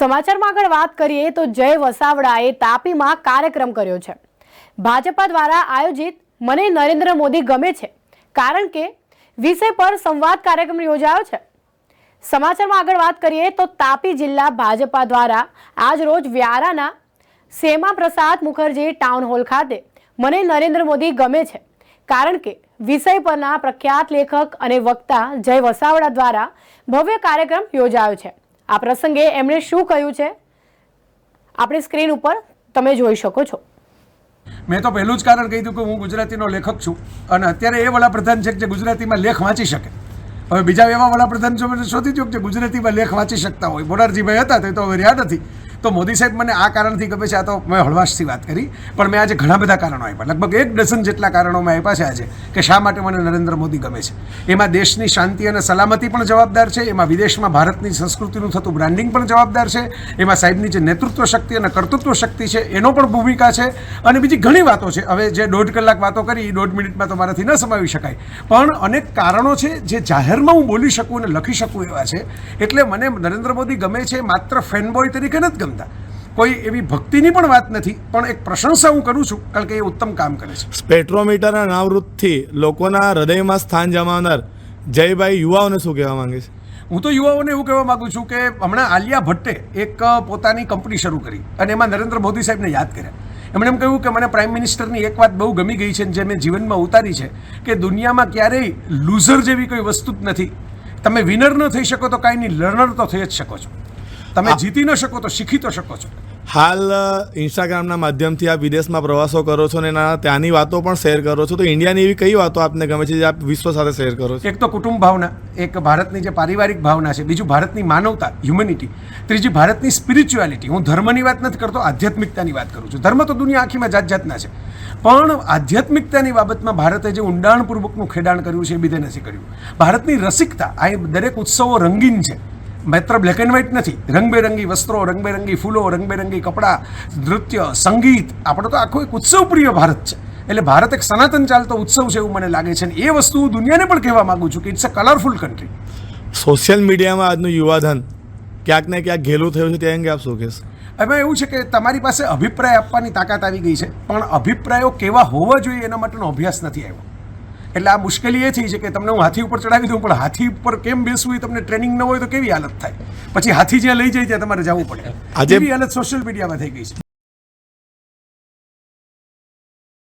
સમાચારમાં આગળ વાત કરીએ તો જય વસાવડાએ તાપીમાં કાર્યક્રમ કર્યો છે. ભાજપા દ્વારા આયોજિત મને નરેન્દ્ર મોદી ગમે છે, કારણ કે વિષય પર સંવાદ કાર્યક્રમ યોજાયો છે. સમાચારમાં આગળ વાત કરીએ તો તાપી જિલ્લા ભાજપા દ્વારા આજ રોજ વ્યારાના સેમા પ્રસાદ મુખર્જી ટાઉન હોલ ખાતે મને નરેન્દ્ર મોદી ગમે છે, કારણ કે વિષય પરના પ્રખ્યાત લેખક અને વક્તા જય વસાવડા દ્વારા ભવ્ય કાર્યક્રમ યોજાયો છે. આ પ્રસંગે એમણે શું કહ્યું છે? આપણી સ્ક્રીન ઉપર તમે જોઈ શકો છો. મેં તો પહેલું જ કારણ કહી દીધું કે હું ગુજરાતીનો લેખક છું અને અત્યારે એ વડાપ્રધાન છે કે જે ગુજરાતીમાં લેખ વાંચી શકે. હવે બીજા એવા વડાપ્રધાન છો, મને શોધી જો કે ગુજરાતીમાં લેખ વાંચી શકતા હોય. મોરારજીભાઈ હતા, તે તો હવે રહ્યા નથી. તો મોદી સાહેબ મને આ કારણથી ગમે છે, આ તો મેં હળવાશથી વાત કરી, પણ મેં આજે ઘણા બધા કારણો આપ્યા. લગભગ એક ડઝન જેટલા કારણો મેં આપ્યા છે આજે, કે શા માટે મને નરેન્દ્ર મોદી ગમે છે. એમાં દેશની શાંતિ અને સલામતી પણ જવાબદાર છે, એમાં વિદેશમાં ભારતની સંસ્કૃતિનું થતું બ્રાન્ડિંગ પણ જવાબદાર છે, એમાં સાહેબની જે નેતૃત્વ શક્તિ અને કર્તૃત્વ શક્તિ છે, એનો પણ ભૂમિકા છે, અને બીજી ઘણી વાતો છે. હવે જે દોઢ કલાક વાતો કરી એ દોઢ મિનિટમાં તો મારાથી ન સમાવી શકાય. પણ અનેક કારણો છે, જે જાહેરમાં હું બોલી શકું અને લખી શકું એવા છે, એટલે મને નરેન્દ્ર મોદી ગમે છે, માત્ર ફેનબોય તરીકે નથી ગમતા કોઈ એવી ભક્તિની પણ વાત નથી પણ એક પ્રશંસા હું કરું છું કારણ કે એ ઉત્તમ કામ કરે છે. સ્પેટ્રોમીટરના અનાવૃતથી લોકોના હૃદયમાં સ્થાન જમાવનાર જયભાઈ યુવાઓને શું કહેવા માંગે છે? હું તો યુવાઓને એવું કહેવા માગું છું કે હમણાં આલિયા ભટ્ટે એક પોતાની કંપની શરૂ કરી અને એમાં નરેન્દ્ર મોદી સાહેબને યાદ કર્યા. એમણે એમ કહ્યું કે મને પ્રાઇમ મિનિસ્ટરની એક વાત બહુ ગમી ગઈ છે જે મેં જીવનમાં ઉતારી છે કે દુનિયામાં ક્યારેય લૂઝર જેવી કોઈ વસ્તુ જ નથી. તમે વિનર ન થઈ શકો તો કાંઈ નહીં લર્નર તો થઈ જ શકો છો. તમે જીતી ન શકો તો શીખી તો શકો છો. હાલ ઇન્સ્ટાગ્રામના માધ્યમથી આપ વિદેશમાં પ્રવાસો કરો છો ને ત્યાંની વાતો પણ શેર કરો છો. તો ઇન્ડિયાની એવી કઈ વાતો આપને ગમે છે જે આપ વિશ્વ સાથે શેર કરો છો? એક તો કુટુંબ ભાવના એક ભારતની જે પારિવારિક ભાવના છે બીજું ભારતની માનવતા હ્યુમેનિટી ત્રીજી ભારતની સ્પિરિચ્યુઆલિટી હું ધર્મની વાત નથી કરતો આધ્યાત્મિકતાની વાત કરું છું. ધર્મ તો દુનિયા આખીમાં જાત જાતના છે. પણ આધ્યાત્મિકતાની બાબતમાં ભારતે જે ઊંડાણપૂર્વકનું ખેડાણ કર્યું છે એ બીજે નથી કર્યું. ભારતની રસિકતા આ દરેક ઉત્સવો રંગીન છે. માત્ર બ્લેક એન્ડ વ્હાઇટ નથી. રંગબેરંગી વસ્ત્રો રંગબેરંગી ફૂલો રંગબેરંગી કપડાં નૃત્ય સંગીત આપણો તો આખો એક ઉત્સવપ્રિય ભારત છે. એટલે ભારત એક સનાતન ચાલતો ઉત્સવ છે એવું મને લાગે છે. અને એ વસ્તુ હું દુનિયાને પણ કહેવા માગું છું કે it's a colourful country social મીડિયામાં આજનું યુવાધન ક્યાંક ને ક્યાંક ઘેલું થયું છે તે અંગે આપ શું કહેશો? એમાં એવું છે કે તમારી પાસે અભિપ્રાય આપવાની તાકાત આવી ગઈ છે. પણ અભિપ્રાયો કેવા હોવા જોઈએ એના માટેનો અભ્યાસ નથી આવ્યો. એટલે આ મુશ્કેલી એ થઈ છે કે તમને હું હાથી ઉપર ચડાવી દઉં પણ હાથી ઉપર કેમ બેસવું એ તમને ટ્રેનિંગ ન હોય તો કેવી હાલત થાય? પછી હાથી જ્યાં લઈ જાય ત્યાં તમારે જવું પડે. આજે- હાલત સોશિયલ મીડિયામાં થઈ ગઈ છે.